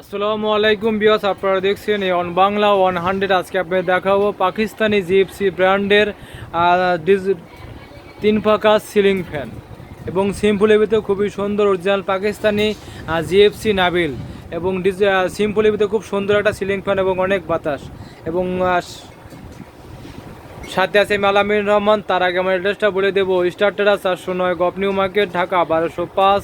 আসসালামু আলাইকুম বিয়াস আপনারা দেখছেন অন বাংলা ওয়ান হান্ড্রেড আজকে আপনাদের দেখাবো পাকিস্তানি জিএফসি ব্র্যান্ডের তিন পাকা সিলিং ফ্যান। এবং সিম্পলের ভিতরে খুবই সুন্দর অরিজিনাল পাকিস্তানি জিএফসি নাবিল। এবং সিম্পলের ভিতরে খুব সুন্দর একটা সিলিং ফ্যান এবং অনেক বাতাস। এবং সাথে আছে মালামিন রহমান। তার আগে আমার অ্যাড্রেসটা বলে দেবো। স্টার চারশো নয় গপ নিউ মার্কেট, ঢাকা বারোশো পাঁচ।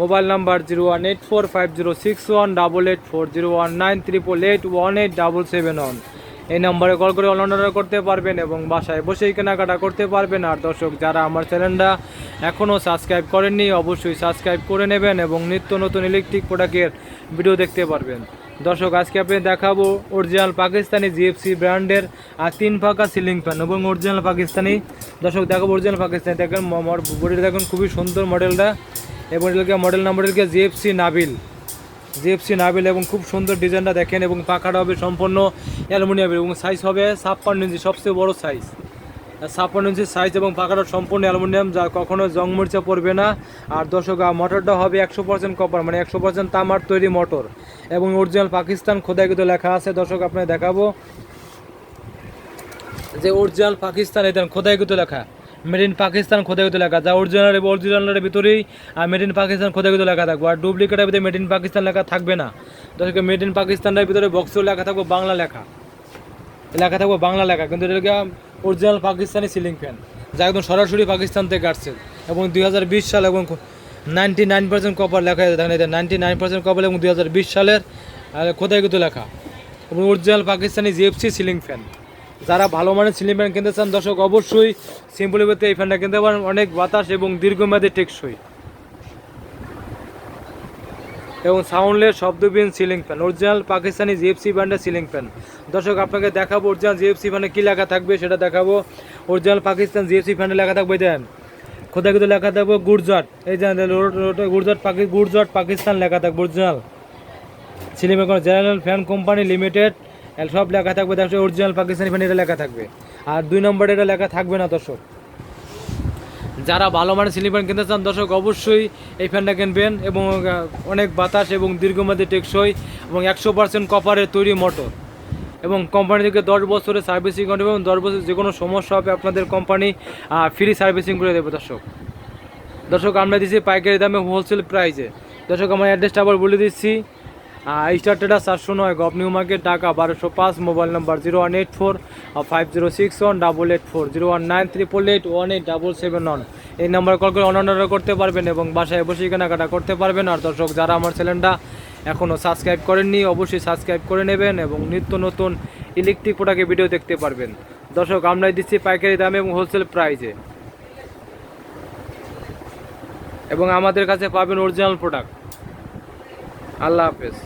Mobile number zero one eight four five zero six one double eight four zero one nine triple eight one eight double seven one. এই নম্বরে কল করে অনলাইন অর্ডার করতে পারবেন এবং বাসায় বসেই কেনাকাটা করতে পারবেন। আর দর্শক, যারা আমার চ্যানেলটা এখনও সাবস্ক্রাইব করেননি, অবশ্যই সাবস্ক্রাইব করে নেবেন এবং নিত্য নতুন ইলেকট্রিক প্রোডাক্টের ভিডিও দেখতে পারবেন। দর্শক, আজকে আপনি দেখাবো অরিজিনাল পাকিস্তানি জিএফসি ব্র্যান্ডের আর তিন ফাঁকা সিলিং ফ্যান এবং অরিজিনাল পাকিস্তানি। দর্শক, দেখাবো অরিজিনাল পাকিস্তানি। দেখেন বডিটা দেখুন, খুবই সুন্দর মডেলটা এবং এটাকে মডেল নাম্বার হচ্ছে জিএফসি নাবিল জিএফসি নাবিল এবং খুব সুন্দর ডিজাইনটা দেখেন এবং পাখাটা হবে সম্পূর্ণ অ্যালুমিনিয়ামের এবং সাইজ হবে ছাপ্পান্ন ইঞ্চি, সবচেয়ে বড় সাইজ ছাপ্পান্ন ইঞ্চি সাইজ এবং পাখাটা সম্পূর্ণ অ্যালুমিনিয়াম, যা কখনো জং মরিচা পড়বে না। আর দর্শক মোটরটা হবে একশো পার্সেন্ট কপার মানে একশো পার্সেন্ট তামার তৈরি মোটর এবং অরিজিনাল পাকিস্তান খোদাই কিন্তু লেখা আছে, দর্শক আপনাকে দেখাবো। যে অরিজিনাল পাকিস্তান এটা খোদাই কিন্তু লেখা। মেড ইন পাকিস্তান খোদাই কিন্তু লেখা যা অরিজিনাল অরিজিনালের ভিতরেই মেড ইন পাকিস্তান খোদাই কিন্তু লেখা থাকবে। আর ডুপ্লিকেটের ভিতরে মেড ইন পাকিস্তান লেখা থাকবে না। দর্শক মেড ইন পাকিস্তানের ভিতরে বক্সেও লেখা থাকবে বাংলা লেখা। লেখা থাকবে বাংলা লেখা, কিন্তু এটা অরিজিনাল পাকিস্তানি সিলিং ফ্যান। যা একদম সরাসরি পাকিস্তান থেকে আসছে। এবং দুই হাজার বিশ সাল এবং নাইনটি নাইন পার্সেন্ট কপার লেখা দেখেন এটা নাইনটি নাইন পার্সেন্ট কপার এবং দুই হাজার বিশ সালের কিন্তু লেখা। এবং original Pakistani GFC ceiling fan. যারা ভালো মানের সিলিং ফ্যান কিনতে চান, দর্শক, অবশ্যই সিম্পলি এই ফ্যানটা কিনতে পারেন। অনেক বাতাস এবং দীর্ঘমেয়াদী টেকসই। এবং soundless শব্দবিহীন ceiling fan. Original Pakistani GFC ব্র্যান্ডের সিলিং ফ্যান। দর্শক, আপনাকে দেখাবো অরিজিনাল জিএফসি ফ্যানে কী লেখা থাকবে, সেটা দেখাবো। অরিজিনাল পাকিস্তান জিএফসি ফ্যানে লেখা থাকবে দেন। কোথায় কিন্তু লেখা থাকবে গুজরাট। এই যে গুজরাট পাকি, গুজরাট পাকিস্তান লেখা থাকবে original ceiling fan general fan company limited সব লেখা থাকবে দর্শক অরিজিনাল পাকিস্তানি ফ্যান এটা লেখা থাকবে। আর দুই নম্বরে এটা লেখা থাকবে না, দর্শক। যারা ভালো মানের সিলিং ফ্যান কিনতে চান, দর্শক, অবশ্যই এই ফ্যানটা কিনবেন এবং অনেক বাতাস এবং দীর্ঘমেয়াদী টেকসই এবং একশো পার্সেন্ট কপারের তৈরি মোটর এবং কোম্পানি থেকে দশ বছরের সার্ভিসিং করবে এবং দশ বছর যে কোনো সমস্যা হবে আপনাদের কোম্পানি ফ্রি সার্ভিসিং করে দেবে, দর্শক। দর্শক, আমরা দিচ্ছি পাইকারি দামে হোলসেল প্রাইসে দর্শক, আমার অ্যাড্রেসটা আবার বলে দিচ্ছি। স্টার টেডার চারশো নয় গভ নিউ মার্কেট ঢাকা বারোশো পাঁচ mobile number zero one eight four five zero six one double eight four zero one nine triple eight one eight double seven one এই নাম্বারে কল করে অনলাইন অর্ডার করতে পারবেন এবং বাসায় বসে কেনাকাটা করতে পারবেন। আর দর্শক, যারা আমার চ্যানেলটা এখনও সাবস্ক্রাইব করেননি, অবশ্যই সাবস্ক্রাইব করে নেবেন এবং নিত্য নতুন ইলেকট্রিক প্রোডাক্টের ভিডিও দেখতে পারবেন। দর্শক, আমরাই দিচ্ছি পাইকারি দামে এবং হোলসেল প্রাইসে এবং আমাদের কাছে পাবেন অরিজিনাল প্রোডাক্ট আল্লাহ হাফেজ।